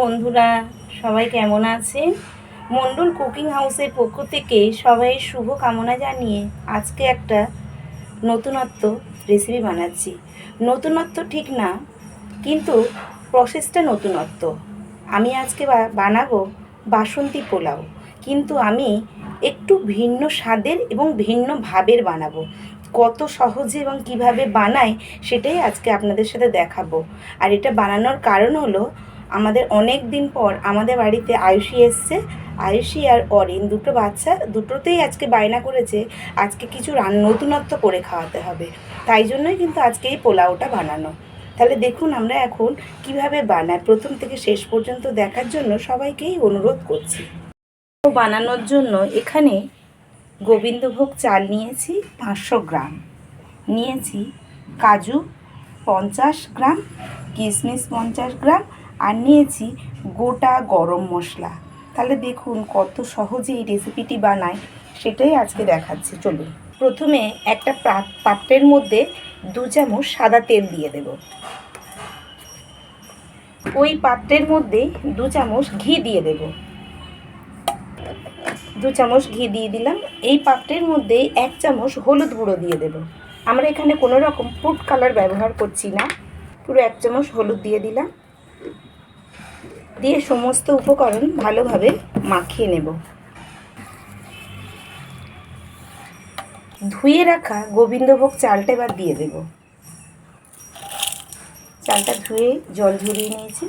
বন্ধুরা, সবাই কেমন আছেন? মন্ডল কুকিং হাউসের পক্ষ থেকে সবাই শুভ কামনা জানিয়ে আজকে একটা নতুনত্ব রেসিপি বানাচ্ছি। নতুনত্ব ঠিক না, কিন্তু প্রসেসটা নতুনত্ব। আমি আজকে বানাবো বাসন্তী পোলাও, কিন্তু আমি একটু ভিন্ন স্বাদের এবং ভিন্ন ভাবের বানাবো। কত সহজে এবং কীভাবে বানায় সেটাই আজকে আপনাদের সাথে দেখাবো। আর এটা বানানোর কারণ হলো আমাদের অনেক দিন পর আমাদের বাড়িতে আয়ুষী এসছে। আয়ুষী আর অরিন দুটো বাচ্চা, দুটোতেই আজকে বায়না করেছে, আজকে কিছু রান নতুনত্ব করে খাওয়াতে হবে। তাই জন্যই কিন্তু আজকে এই পোলাওটা বানানো। তাহলে দেখুন আমরা এখন কীভাবে বানাই। প্রথম থেকে শেষ পর্যন্ত দেখার জন্য সবাইকেই অনুরোধ করছি। বানানোর জন্য এখানে গোবিন্দভোগ চাল নিয়েছি পাঁচশো গ্রাম। নিয়েছি কাজু পঞ্চাশ গ্রাম, কিশমিশ পঞ্চাশ গ্রাম আর নিয়েছি গোটা গরম মশলা। তাহলে দেখুন কত সহজে এই রেসিপিটি বানায় সেটাই আজকে দেখাচ্ছি। চলুন, প্রথমে একটা পাত্রের মধ্যে দু চামচ সাদা তেল দিয়ে দেব। ওই পাত্রের মধ্যে দু চামচ ঘি দিয়ে দেব। দু চামচ ঘি দিয়ে দিলাম। এই পাত্রের মধ্যে এক চামচ হলুদ গুঁড়ো দিয়ে দেব। আমরা এখানে কোনো রকম ফুড কালার ব্যবহার করছি না। পুরো এক চামচ হলুদ দিয়ে দিলাম। দিয়ে সমস্ত উপকরণ ভালোভাবে মাখিয়ে নেব। ধুয়ে রাখা গোবিন্দভোগ চালটা এবার দিয়ে দেব। চালটা ধুয়ে জল ঝরিয়ে নিয়েছি।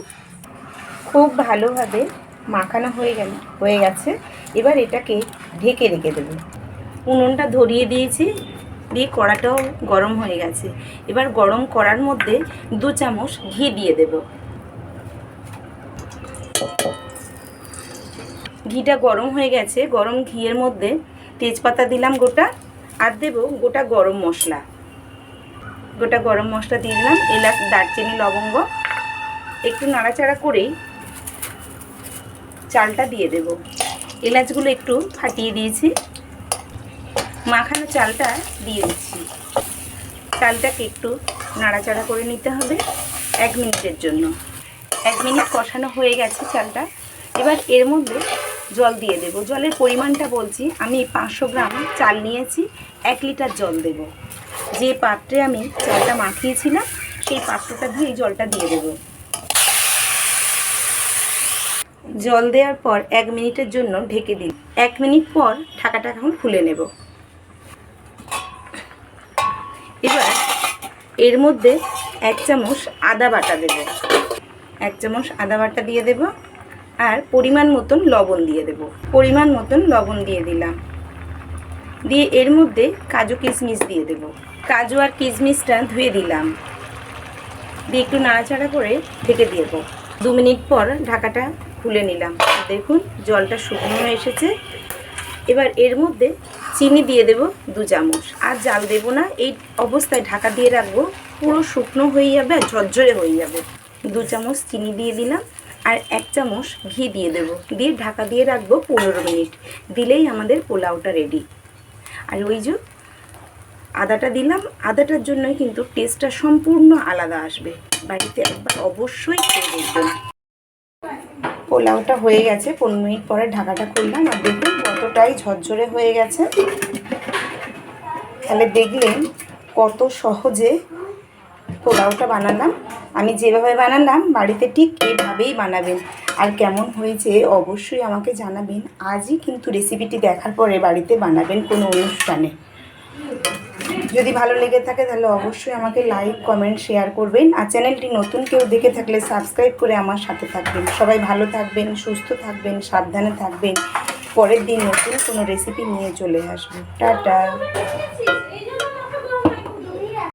খুব ভালোভাবে মাখানো হয়ে গেল, হয়ে গেছে। এবার এটাকে ঢেকে রেখে দেব। উনুনটা ধরিয়ে দিয়েছি, দিয়ে কড়াটাও গরম হয়ে গেছে। এবার গরম করার মধ্যে দু চামচ ঘি দিয়ে দেব। ঘিটা গরম হয়ে গেছে, গরম ঘিয়ের মধ্যে তেজপাতা দিলাম গোটা, আর দেব গোটা গরম মশলা। গোটা গরম মশলা দিয়ে দিলাম, এলাচ, দারচিনি, লবঙ্গ। একটু নাড়াচাড়া করেই চালটা দিয়ে দেব। এলাচগুলো একটু ফাটিয়ে দিয়েছি। মাখানো চালটা দিয়ে দিচ্ছি। চালটাকে একটু নাড়াচাড়া করে নিতে হবে এক মিনিটের জন্য। এক মিনিট কষানো হয়ে গেছে চালটা। এবার এর মধ্যে জল দিয়ে দেব। জলের পরিমাণটা বলছি, আমি পাঁচশো গ্রাম চাল নিয়েছি, এক লিটার জল দেব। যে পাত্রে আমি চালটা মাখিয়েছিলাম, সেই পাত্রটা দিয়ে এই জলটা দিয়ে দেবো। জল দেওয়ার পর এক মিনিটের জন্য ঢেকে দিন এক মিনিট পর ঢাকাটা এখন খুলে নেব। এবার এর মধ্যে এক চামচ আদা বাটা দেব। এক চামচ আদা বাটা দিয়ে দেব। আর পরিমাণ মতন লবণ দিয়ে দেব। পরিমাণ মতন লবণ দিয়ে দিলাম। দিয়ে এর মধ্যে কাজু কিশমিশ দিয়ে দেব। কাজু আর কিশমিশটা ধুয়ে দিলাম। দিয়ে একটু নাড়াচাড়া করে ঢেকে দিয়ে দেবো। দু মিনিট পর ঢাকাটা খুলে নিলাম। দেখুন, জলটা শুকনো এসেছে। এবার এর মধ্যে চিনি দিয়ে দেব দু চামচ। আর জাল দেব না, এই অবস্থায় ঢাকা দিয়ে রাখব। পুরো শুকনো হয়ে যাবে আর ঝরঝরে হয়ে যাবে। দু চামচ চিনি দিয়ে দিলাম। আর এক চামচ ঘি দিয়ে দেব। দিয়ে ঢাকা দিয়ে রাখব পনেরো মিনিট। দিলেই আমাদের পোলাওটা রেডি আর ওই যে আদাটা দিলাম, আদাটার জন্যই কিন্তু টেস্টটা সম্পূর্ণ আলাদা আসবে। বাড়িতে একবার অবশ্যই খেয়ে দেখবেন। পোলাওটা হয়ে গেছে, পনেরো মিনিট পরে ঢাকাটা খুললাম। আর দেখুন কতটাই ঝরঝরে হয়ে গেছে। তাহলে দেখলেন কত সহজে পোলাওটা বানালাম। আমি যেভাবে বানালাম, বাড়িতে ঠিক এভাবেই বানাবেন। আর কেমন হয়েছে অবশ্যই আমাকে জানাবেন। আজই কিন্তু রেসিপিটি দেখার পরে বাড়িতে বানাবেন কোনো অনুষ্ঠানে। যদি ভালো লেগে থাকে তাহলে অবশ্যই আমাকে লাইক কমেন্ট শেয়ার করবেন। আর চ্যানেলটি নতুন কেউ দেখে থাকলে সাবস্ক্রাইব করে আমার সাথে থাকবেন। সবাই ভালো থাকবেন, সুস্থ থাকবেন, সাবধানে থাকবেন। পরের দিন নতুন কোনো রেসিপি নিয়ে চলে আসব। টাটা।